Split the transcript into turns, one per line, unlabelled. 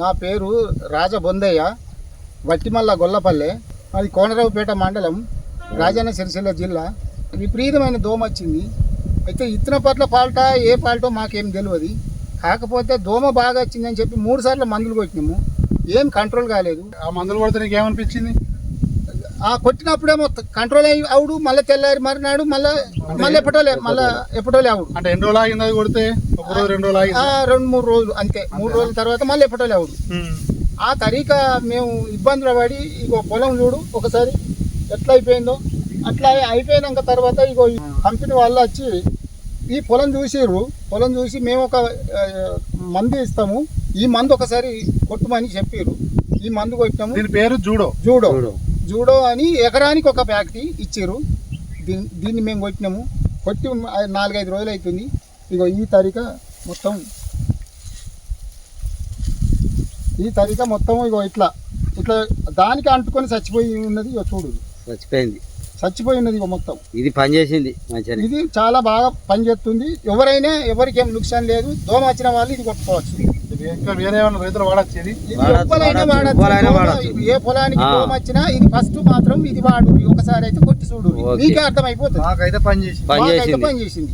నా పేరు రాజబొందయ్య వట్టిమల్ల గొల్లపల్లె అది కోనరావుపేట మండలం రాజన్న సిరిసిల్ల జిల్లా. విపరీతమైన దోమ వచ్చింది అయితే ఇతన పట్ల పాల్ట ఏ పాల్టో మాకేం తెలియదు కాకపోతే దోమ బాగా వచ్చిందని చెప్పి మూడు సార్లు మందులు కొట్టినాము. ఏం కంట్రోల్ కాలేదు.
ఆ మందులు కొడితే నీకు ఏమనిపించింది
ఆ కొట్టినప్పుడేమో కంట్రోల్ అయ్యి అవుడు మళ్ళీ తెల్లారి మరినాడు మళ్ళీ మళ్ళీ ఎప్పటోలే మళ్ళీ ఎప్పటోలే అవుడు
అంటే ఎన్ని రోజులు ఆగింది కొడితే? ఒక రోజు రెండు రోజులు
రెండు మూడు రోజులు అంతే. మూడు రోజుల తర్వాత మళ్ళీ ఎప్పటోలే అవుడు ఆ తరీకా మేము ఇబ్బందులు పడి ఇగో పొలం చూడు ఒకసారి ఎట్లా అయిపోయిందో. అట్లా అయిపోయినాక తర్వాత ఇగో ఈ కంపెనీ వాళ్ళు వచ్చి ఈ పొలం చూసిర్రు. పొలం చూసి మేము ఒక మందు ఇస్తాము. ఈ మందు ఒకసారి కొట్టుమని చెప్పారు ఈ మందు కొట్టాము
దీని పేరు జూడో.
జూడో. జూడో అని ఎకరానికి ఒక ప్యాకెట్ ఇచ్చారు. దీన్ని దీన్ని మేము కొట్టినాము. కొట్టి నాలుగైదు రోజులు అవుతుంది ఇగో ఈ తారీఖు మొత్తం. ఈ తారీఖు మొత్తం ఇగో ఇట్లా. ఇట్లా దానికి అంటుకొని చచ్చిపోయి ఉన్నది ఇగో చూడు.
చచ్చిపోయింది.
చచ్చిపోయి ఉన్నది ఇగో మొత్తం.
ఇది పని చేసింది మంచిగా
ఇది చాలా బాగా పనిచేస్తుంది. ఎవరైనా ఎవరికి ఏం నుక్సాన్ లేదు. దోమ వచ్చిన వాళ్ళు ఇది కొట్టుకోవచ్చు.
ఇంకా వేరే ఏమైనా రైతులు వాడచ్చు ఇది.
ఏ పొలానికి వచ్చినా ఇది ఫస్ట్ మాత్రం ఇది వాడు ఒకసారి అయితే కొట్టి చూడు. నీకే అర్థమైపోతుంది. పని చేసింది.